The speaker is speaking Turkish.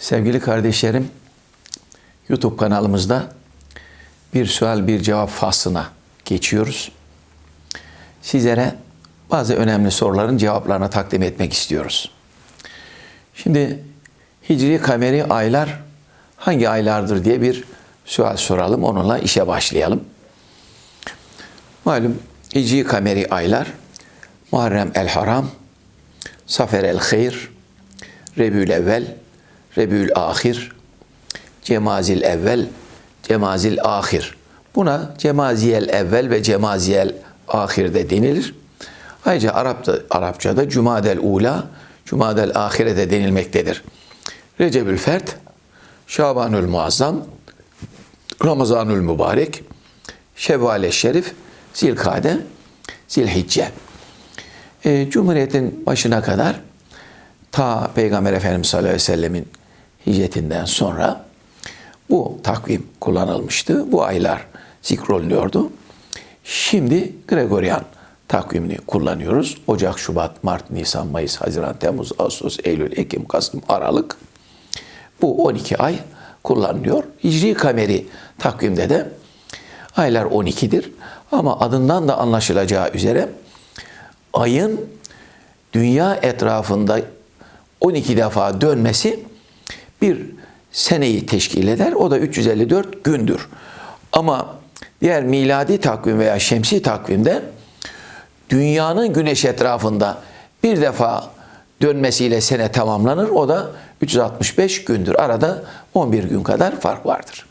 Sevgili kardeşlerim, YouTube kanalımızda bir sual bir cevap faslına geçiyoruz. Sizlere bazı önemli soruların cevaplarını takdim etmek istiyoruz. Şimdi Hicri kameri aylar hangi aylardır diye bir sual soralım. Onunla işe başlayalım. Malum Hicri kameri aylar Muharrem el Haram, Safer el Hayr, Rebül Evvel, Rebül Ahir, Cemazil Evvel, Cemazil Ahir. Buna Cemaziyel Evvel ve Cemaziyel Ahir de denilir. Ayrıca Arap'ta, Arapçada Cumadel Ula, Cumadel Ahire de denilmektedir. Recebül Fert, Şabanül Muazzam, Ramazanül Mübarek, Şevval-i Şerif, Zilkade, Zilhicce. E, Cumhuriyet'in başına kadar ta Peygamber Efendimiz sallallahu aleyhi ve sellemin hicretinden sonra bu takvim kullanılmıştı. Bu aylar zikrolunuyordu. Şimdi Gregorian takvimini kullanıyoruz. Ocak, Şubat, Mart, Nisan, Mayıs, Haziran, Temmuz, Ağustos, Eylül, Ekim, Kasım, Aralık. Bu 12 ay kullanılıyor. Hicri kameri takvimde de aylar 12'dir. Ama adından da anlaşılacağı üzere ayın dünya etrafında 12 defa dönmesi bir seneyi teşkil eder. O da 354 gündür. Ama diğer miladi takvim veya şemsi takvimde dünyanın güneş etrafında bir defa dönmesiyle sene tamamlanır. O da 365 gündür. Arada 11 gün kadar fark vardır.